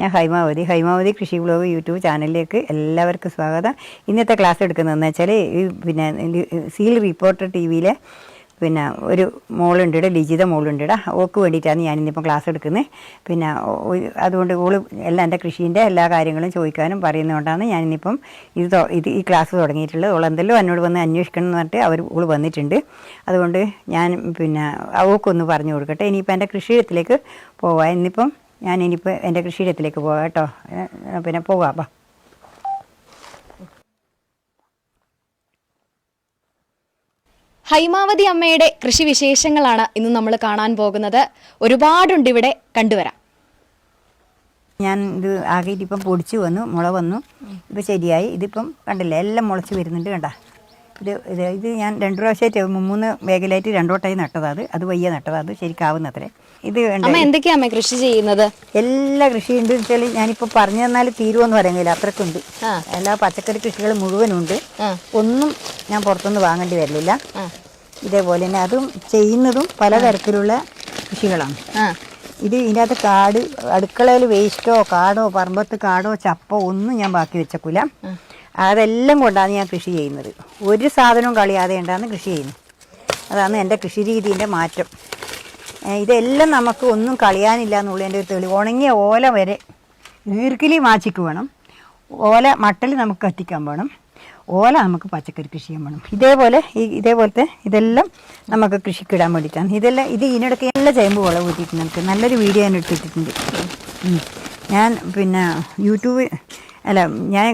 ഞാൻ ഹൈമാവതി ഹൈമാവതി കൃഷി blog YouTube ചാനലിലേക്ക് എല്ലാവർക്കും സ്വാഗതം. ഇന്നത്തെ ക്ലാസ് എടുക്കുന്നതെന്ന് വെച്ചാൽ ഈ പിന്നെ സീൽ റിപ്പോർട്ടർ ടി വിയിലെ പിന്നെ ഒരു മോളുണ്ട് ഇട ലിജിത മോളുണ്ട് ഇട ഓക്ക് വേണ്ടിയിട്ടാണ് ഞാനിന്നിപ്പം ക്ലാസ് എടുക്കുന്നത്. പിന്നെ അതുകൊണ്ട് ഓൾ എല്ലാം എന്റെ കൃഷീന്റെ എല്ലാ കാര്യങ്ങളും ചോദിക്കാനും പറയുന്നതുകൊണ്ടാണ് ഞാനിന്നിപ്പം ഇത് ഇത് ഈ ക്ലാസ് തുടങ്ങിയിട്ടുള്ളത്. ഓൾ എന്തെല്ലോ എന്നോട് വന്ന് അന്വേഷിക്കണം എന്ന് പറഞ്ഞിട്ട് അവർ ഓൾ വന്നിട്ടുണ്ട്. അതുകൊണ്ട് ഞാൻ പിന്നെ ഓക്കൊന്ന് പറഞ്ഞു കൊടുക്കട്ടെ. ഇനിയിപ്പോൾ എന്റെ കൃഷിയിടത്തിലേക്ക് പോവാം. ഇന്നിപ്പം ഞാൻ ഇനിയിപ്പോൾ എന്റെ കൃഷിയിടത്തിലേക്ക് പോകാം കേട്ടോ. പിന്നെ പോകാം അപ്പം ഹൈമാവതി അമ്മയുടെ കൃഷി വിശേഷങ്ങളാണ് ഇന്ന് നമ്മൾ കാണാൻ പോകുന്നത്. ഒരുപാടുണ്ട് ഇവിടെ കണ്ടുവരാം. ഞാൻ ഇത് ആകെ ഇതിപ്പം പൊടിച്ചു വന്നു മുള വന്നു ഇപ്പം ശരിയായി. ഇതിപ്പം കണ്ടില്ല എല്ലാം മുളച്ച് വരുന്നുണ്ട് കണ്ട. ഇത് ഇത് ഞാൻ രണ്ട് പ്രാവശ്യമായിട്ട് മൂന്ന് മേഖലയായിട്ട് രണ്ടോട്ടായി നട്ടതാ അത്. വയ്യ നട്ടതാ. അത് ശരിക്കാവുന്നത്രേ. ഇത് എന്തൊക്കെയാ കൃഷി ചെയ്യുന്നത്? എല്ലാ കൃഷിയുണ്ട് വെച്ചാൽ ഞാനിപ്പോൾ പറഞ്ഞു തന്നാൽ തീരുമെന്ന് പറയാൻ കഴിയില്ല അത്രക്കുണ്ട്. എല്ലാ പച്ചക്കറി കൃഷികൾ മുഴുവനുണ്ട്. ഒന്നും ഞാൻ പുറത്തുനിന്ന് വാങ്ങേണ്ടി വരില്ല. ഇതേപോലെ തന്നെ അതും ചെയ്യുന്നതും പലതരത്തിലുള്ള കൃഷികളാണ്. ഇത് ഇതിനകത്ത് കാട് അടുക്കളയിൽ വേസ്റ്റോ കാടോ പറമ്പത്ത് കാടോ ചപ്പോ ഒന്നും ഞാൻ ബാക്കി വെച്ചേക്കൂല. അതെല്ലാം കൊണ്ടാണ് ഞാൻ കൃഷി ചെയ്യുന്നത്. ഒരു സാധനവും കളിയാതെ ഉണ്ടാന്ന് കൃഷി ചെയ്യുന്നു. അതാണ് എന്റെ കൃഷി രീതിന്റെ മാറ്റം. ഇതെല്ലാം നമുക്ക് ഒന്നും കളയാനില്ല എന്നുള്ളതിന്റെ ഒരു തെളിവ്. ഉണങ്ങിയ ഓല വരെ ഈർക്കിലി മാച്ചിക്ക് വേണം. ഓല മട്ടൽ നമുക്ക് കത്തിക്കാൻ വേണം. ഓല നമുക്ക് പച്ചക്കറി കൃഷി ചെയ്യാൻ വേണം. ഇതേപോലെ ഈ ഇതേപോലത്തെ ഇതെല്ലാം നമുക്ക് കൃഷിക്കിടാൻ വേണ്ടിയിട്ടാണ്. ഇതെല്ലാം ഇത് ഇതിനിടയ്ക്ക് എല്ലാം ചേമ്പ് വിളവ് കൂട്ടിയിട്ടുണ്ട് നമുക്ക് നല്ലൊരു വീഡിയോ ഞാൻ എടുത്തിട്ടുണ്ട് ഞാൻ പിന്നെ യൂട്യൂബ് അല്ല ഞാൻ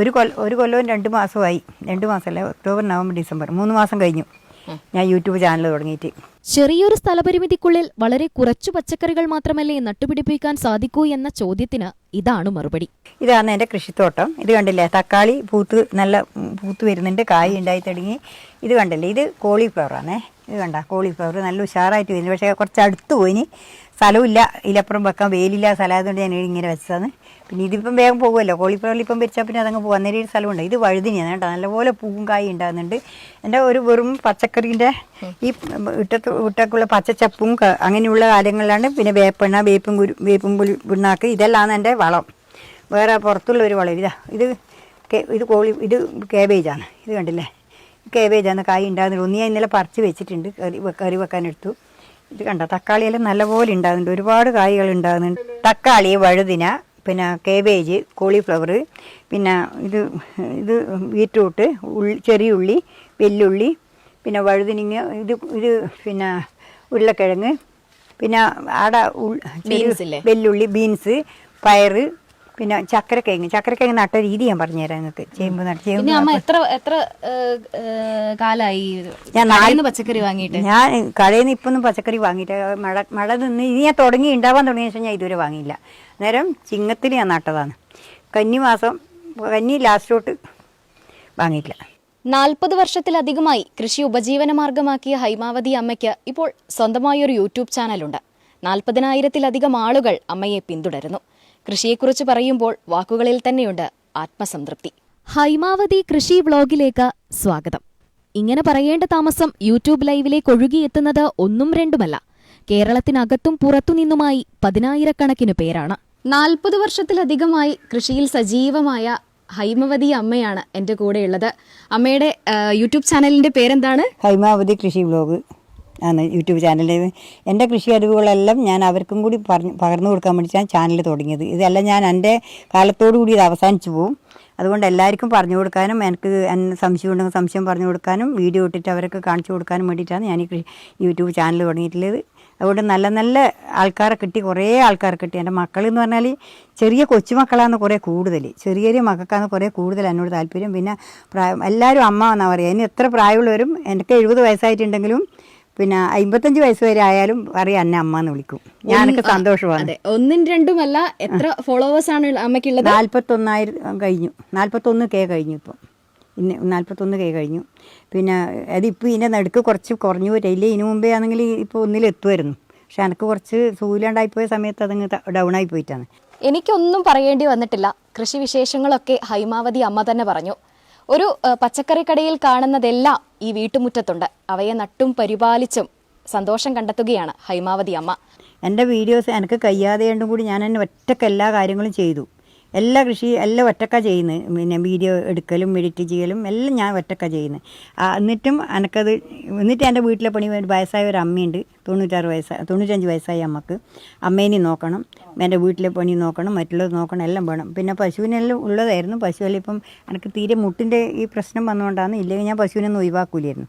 ഒരു കൊല്ല ഒരു കൊല്ലവും രണ്ട് മാസമായി രണ്ട് മാസമല്ല? October November December. മൂന്ന് മാസം കഴിഞ്ഞു. ഞാൻ യൂട്യൂബ് ചാനൽ തുടങ്ങിയിട്ട്. ചെറിയൊരു സ്ഥലപരിമിതിക്കുള്ളിൽ വളരെ കുറച്ചു പച്ചക്കറികൾ മാത്രമല്ലേ നട്ടുപിടിപ്പിക്കാൻ സാധിക്കൂ എന്ന ചോദ്യത്തിന് ഇതാണ് മറുപടി. ഇതാണ് എന്റെ കൃഷിത്തോട്ടം. ഇത് കണ്ടില്ലേ തക്കാളി പൂത്ത് നല്ല പൂത്ത് വരുന്നുണ്ട് കായ് ഉണ്ടായി തുടങ്ങി. ഇത് കണ്ടല്ലേ ഇത് കോളിഫ്ലവറാണേ ഇത് കണ്ട കോളിഫ്ലവർ നല്ല ഉഷാറായിട്ട് വരുന്നു. പക്ഷേ കുറച്ച് അടുത്ത് പോയിന് സ്ഥലമില്ല ഇതിലപ്പുറം വെക്കാൻ വെയിലില്ല സ്ഥലമായതുകൊണ്ട് ഞാൻ ഇങ്ങനെ വെച്ചതാണ്. പിന്നെ ഇതിപ്പം വേഗം പോകുമല്ലോ. കോളിഫ്ലവർ ഇപ്പം വെച്ചാൽ പിന്നെ അതങ്ങ് പോകും. അന്നേരം ഒരു സ്ഥലമുണ്ട്. ഇത് വഴുതിനിയാണ് കേട്ടോ. നല്ലപോലെ പൂവും കായും ഉണ്ടാകുന്നുണ്ട്. എന്റെ ഒരു വെറും പച്ചക്കറീന്റെ ഈ ഇട്ടത്ത് ഇട്ടക്കുള്ള പച്ചച്ചപ്പും അങ്ങനെയുള്ള കാര്യങ്ങളിലാണ് പിന്നെ വേപ്പെണ്ണ വേപ്പും കുരു വേപ്പും പിണ്ണാക്ക് ഇതെല്ലാം എന്റെ വളം. വേറെ പുറത്തുള്ള ഒരു വളം. ഇതാ ഇത് ഇത് കോളി ഇത് കേബേജാണ് ഇത് കണ്ടില്ലേ? കേബേജാണ് കായ് ഉണ്ടാകുന്നത് ഒന്ന് ഞാൻ ഇന്നലെ പറിച്ച് വെച്ചിട്ടുണ്ട്. കറി കറി വെക്കാൻ എടുത്തു ഇത് കണ്ട? തക്കാളിയെല്ലാം നല്ലപോലെ ഉണ്ടാകുന്നുണ്ട് ഒരുപാട് കായ്കൾ ഉണ്ടാകുന്നുണ്ട് തക്കാളി വഴുതിന പിന്നെ കേബേജ് കോളിഫ്ലവർ പിന്നെ ഇത് ഇത് ബീറ്റ്റൂട്ട് ഉള്ളി ചെറിയ ഉള്ളി വെല്ലുള്ളി പിന്നെ വഴുതിനിങ്ങ ഇത് ഇത് പിന്നെ ഉരുളക്കിഴങ്ങ് പിന്നെ ആടെ? വെല്ലുള്ളി ബീൻസ് പയറ് പിന്നെ ചക്കരക്കിഴങ്ങ്. ചക്കരക്കിഴങ്ങ് നട്ട രീതി ഞാൻ പറഞ്ഞുതരാം നിങ്ങൾക്ക്. ചേമ്പ് നട്ട് ചേമ്പ് അമ്മ എത്ര എത്ര കാലായി? ഞാൻ പച്ചക്കറി വാങ്ങിയിട്ട്? ഞാൻ കടയിൽ നിന്ന് ഇപ്പൊന്നും പച്ചക്കറി വാങ്ങിയിട്ട് മഴ മഴ നിന്ന് ഇനി ഞാൻ തുടങ്ങി ഉണ്ടാവാൻ തുടങ്ങിയ ശേഷം ഞാൻ ഇതുവരെ വാങ്ങിയില്ല. നേരം ചിങ്ങത്തിൽ ഞാൻ നട്ടതാണ്. കന്നി മാസം കന്നി ലാസ്റ്റോട്ട് വാങ്ങിയിട്ടില്ല. നാൽപ്പത് വർഷത്തിലധികമായി കൃഷി ഉപജീവന മാർഗമാക്കിയ ഹൈമാവതി അമ്മയ്ക്ക് ഇപ്പോൾ സ്വന്തമായി ഒരു യൂട്യൂബ് ചാനലുണ്ട്. നാൽപ്പതിനായിരത്തിലധികം ആളുകൾ അമ്മയെ പിന്തുടരുന്നു. കൃഷിയെക്കുറിച്ച് പറയുമ്പോൾ വാക്കുകളിൽ തന്നെയുണ്ട് ആത്മസംതൃപ്തി. ഹൈമാവതി കൃഷി വ്ളോഗിലേക്ക് സ്വാഗതം. ഇങ്ങനെ പറയേണ്ട താമസം യൂട്യൂബ് ലൈവിലേക്ക് ഒഴുകിയെത്തുന്നത് ഒന്നും രണ്ടുമല്ല. കേരളത്തിനകത്തും പുറത്തുനിന്നുമായി പതിനായിരക്കണക്കിന് പേരാണ്. നാൽപ്പത് വർഷത്തിലധികമായി കൃഷിയിൽ സജീവമായ ഹൈമവതി അമ്മയാണ് എന്റെ കൂടെയുള്ളത്. അമ്മയുടെ യൂട്യൂബ് ചാനലിന്റെ പേരെന്താണ്? ഹൈമാവതി കൃഷി വ്ലോഗ് ആണ് യൂട്യൂബ് ചാനലിൽ എന്റെ കൃഷി അറിവുകളെല്ലാം ഞാൻ അവർക്കും കൂടി പറഞ്ഞു പകർന്നു കൊടുക്കാൻ വേണ്ടിയിട്ടാണ് ചാനൽ തുടങ്ങിയത്. ഇതെല്ലാം ഞാൻ എന്റെ കാലത്തോടു കൂടി ഇത് അവസാനിച്ചു പോകും അതുകൊണ്ട് എല്ലാവർക്കും പറഞ്ഞു കൊടുക്കാനും എനിക്ക് സംശയം ഉണ്ടെങ്കിൽ സംശയം പറഞ്ഞു കൊടുക്കാനും വീഡിയോ ഇട്ടിട്ട് അവർക്ക് കാണിച്ചു കൊടുക്കാനും വേണ്ടിയിട്ടാണ് ഞാൻ ഈ യൂട്യൂബ് ചാനൽ തുടങ്ങിയിട്ടുള്ളത്. അതുകൊണ്ട് നല്ല നല്ല ആൾക്കാരെ കിട്ടി കുറേ ആൾക്കാരെ കിട്ടി. എന്റെ മക്കൾ എന്ന് പറഞ്ഞാൽ ചെറിയ കൊച്ചുമക്കളാണ് കുറേ കൂടുതൽ. ചെറിയ ചെറിയ മക്കൾക്കാണ് കുറേ കൂടുതൽ എന്നോട് താല്പര്യം. പിന്നെ പ്രായം എല്ലാവരും അമ്മ എന്നാണ് പറയുക. ഇനി എത്ര പ്രായമുള്ളവരും എനിക്ക് എഴുപത് വയസ്സായിട്ടുണ്ടെങ്കിലും പിന്നെ അമ്പത്തഞ്ച് വയസ്സ് വരെ ആയാലും പറയും എന്നെ അമ്മ എന്ന് വിളിക്കും. ഞാനൊക്കെ സന്തോഷമാണ് ഒന്നും രണ്ടും അല്ല എത്ര ഫോളോവേഴ്സ് ആണ് അമ്മയ്ക്കുള്ളത്? നാൽപ്പത്തൊന്നായിരം കഴിഞ്ഞു. നാൽപ്പത്തൊന്ന് കെ കഴിഞ്ഞു ഇപ്പം. ഇന്ന് നാൽപ്പത്തൊന്ന് കെ കഴിഞ്ഞു. പിന്നെ അതിപ്പോൾ ഇതിന്റെ നടുക്ക് കുറച്ച് കുറഞ്ഞു പോയിട്ടില്ല ഇതിനു മുമ്പേ ആണെങ്കിൽ ഇപ്പോൾ ഒന്നിലെത്തുമായിരുന്നു പക്ഷെ എനിക്ക് കുറച്ച് സൂര്യണ്ടായിപ്പോയ സമയത്ത് അതങ്ങ് ഡൗൺ ആയി പോയിട്ടാണ്. എനിക്കൊന്നും പറയേണ്ടി വന്നിട്ടില്ല. കൃഷി വിശേഷങ്ങളൊക്കെ ഹൈമാവതി അമ്മ തന്നെ പറഞ്ഞു. ഒരു പച്ചക്കറി കടയിൽ കാണുന്നതെല്ലാം ഈ വീട്ടുമുറ്റത്തുണ്ട്. അവയെ നട്ടും പരിപാലിച്ചും സന്തോഷം കണ്ടെത്തുകയാണ് ഹൈമാവതി അമ്മ. എന്റെ വീഡിയോസ് എനിക്ക് കൊണ്ടും കൂടി ഞാൻ എന്നെ ഒറ്റയ്ക്ക് എല്ലാ കാര്യങ്ങളും ചെയ്തു. എല്ലാ കൃഷി എല്ലാം ഒറ്റക്ക ചെയ്യുന്നത് പിന്നെ വീഡിയോ എടുക്കലും എഡിറ്റ് ചെയ്യലും എല്ലാം ഞാൻ ഒറ്റക്ക ചെയ്യുന്നത് എന്നിട്ടും എനിക്കത് എന്നിട്ട് എന്റെ വീട്ടിലെ പണി വയസ്സായ ഒരു അമ്മയുണ്ട്. തൊണ്ണൂറ്റാറ് വയസ്സായ തൊണ്ണൂറ്റഞ്ച് വയസ്സായി അമ്മയ്ക്ക്. അമ്മേനെ നോക്കണം എന്റെ വീട്ടിലെ പണി നോക്കണം മറ്റുള്ളത് നോക്കണം എല്ലാം വേണം. പിന്നെ പശുവിനെല്ലാം ഉള്ളതായിരുന്നു. പശുവെല്ലാം ഇപ്പം എനിക്ക് തീരെ മുട്ടിന്റെ ഈ പ്രശ്നം വന്നുകൊണ്ടാണ് ഇല്ലെങ്കിൽ ഞാൻ പശുവിനൊന്നും ഒഴിവാക്കൂലായിരുന്നു.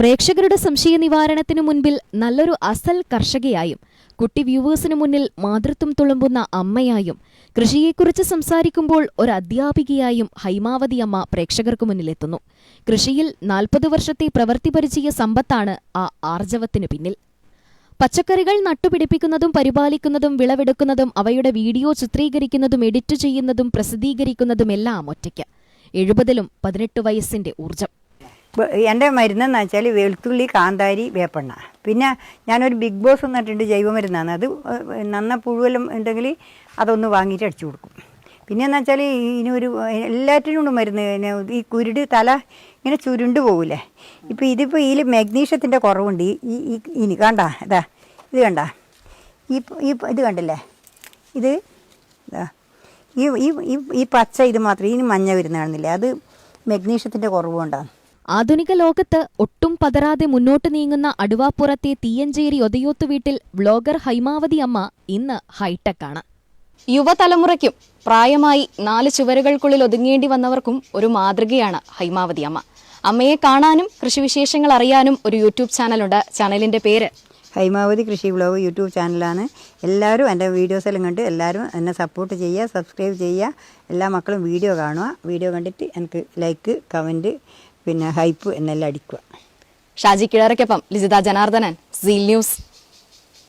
പ്രേക്ഷകരുടെ സംശയ നിവാരണത്തിനു മുൻപിൽ നല്ലൊരു അസൽ കർഷകയായും കുട്ടി വ്യൂവേഴ്സിനു മുന്നിൽ മാതൃത്വം തുളുമ്പുന്ന അമ്മയായും കൃഷിയെക്കുറിച്ച് സംസാരിക്കുമ്പോൾ ഒരു അധ്യാപികയായും ഹൈമാവതി അമ്മ പ്രേക്ഷകർക്ക് മുന്നിലെത്തുന്നു. കൃഷിയിൽ നാൽപ്പത് വർഷത്തെ പ്രവൃത്തി പരിചയ സമ്പത്താണ് ആ ആർജവത്തിനു പിന്നിൽ. പച്ചക്കറികൾ നട്ടുപിടിപ്പിക്കുന്നതും പരിപാലിക്കുന്നതും വിളവെടുക്കുന്നതും അവയുടെ വീഡിയോ ചിത്രീകരിക്കുന്നതും എഡിറ്റ് ചെയ്യുന്നതും പ്രസിദ്ധീകരിക്കുന്നതുമെല്ലാം ഒറ്റയ്ക്ക്. എഴുപതിലും പതിനെട്ട് വയസ്സിന്റെ ഊർജം ബ- എന്റെ മരുന്നെന്ന് വെച്ചാൽ വെളുത്തുള്ളി കാന്താരി വേപ്പെണ്ണ. പിന്നെ ഞാനൊരു ബിഗ് ബോസ് എന്നിട്ടുണ്ട് ജൈവമരുന്നാണ്. അത് നന്ന പുഴുവെല്ലാം ഉണ്ടെങ്കിൽ അതൊന്ന് വാങ്ങിയിട്ട് അടിച്ചു കൊടുക്കും. പിന്നെ എന്ന് വെച്ചാൽ ഇതിനൊരു എല്ലാറ്റിനും ഉണ്ട് മരുന്ന്. ഈ കുരുട് തല ഇങ്ങനെ ചുരുണ്ട് പോകില്ലേ ഇപ്പോൾ ഇതിപ്പോൾ ഇതിൽ മഗ്നീഷ്യത്തിന്റെ കുറവുണ്ട്. ഈ ഈ- ഇനി കണ്ട ഇതാ ഇത് കണ്ട. ഈ ഈ ഇത് കണ്ടില്ലേ? ഇത് ഈ ഈ ഈ- പച്ച ഇത് മാത്രം ഇനി മഞ്ഞ വരുന്ന കാണുന്നില്ലേ അത് മഗ്നീഷ്യത്തിന്റെ കുറവ് കൊണ്ടാണ് ആധുനിക ലോകത്ത് ഒട്ടും പതറാതെ മുന്നോട്ട് നീങ്ങുന്ന അടുവാപ്പുറത്തെ തീയഞ്ചേരി ഒതയോത്ത് വീട്ടിൽ വ്ലോഗർ ഹൈമാവതി അമ്മ ഇന്ന് ഹൈടെക്കാണ്. യുവതലമുറയ്ക്കും പ്രായമായി നാല് ചുവരുകൾക്കുള്ളിൽ ഒതുങ്ങേണ്ടി വന്നവർക്കും ഒരു മാതൃകയാണ് ഹൈമാവതി അമ്മ. അമ്മയെ കാണാനും കൃഷിവിശേഷങ്ങൾ അറിയാനും ഒരു യൂട്യൂബ് ചാനലുണ്ട്. ചാനലിന്റെ പേര്? ഹൈമാവതി കൃഷി വ്ലോഗ് യൂട്യൂബ് ചാനലാണ്. എല്ലാവരും എന്റെ വീഡിയോസ് എല്ലാം കണ്ട് എല്ലാവരും എന്നെ സപ്പോർട്ട് ചെയ്യുക സബ്സ്ക്രൈബ് ചെയ്യുക. എല്ലാ മക്കളും വീഡിയോ കാണുക. വീഡിയോ കണ്ടിട്ട് എനിക്ക് ലൈക്ക് കമന്റ് പിന്നെ ഹൈപ്പ് എന്നെല്ലാം അടിക്കുക. ഷാജി കിഴറയ്ക്കൊപ്പം ലിജിത ജനാർദ്ദനൻ സീൽ ന്യൂസ്.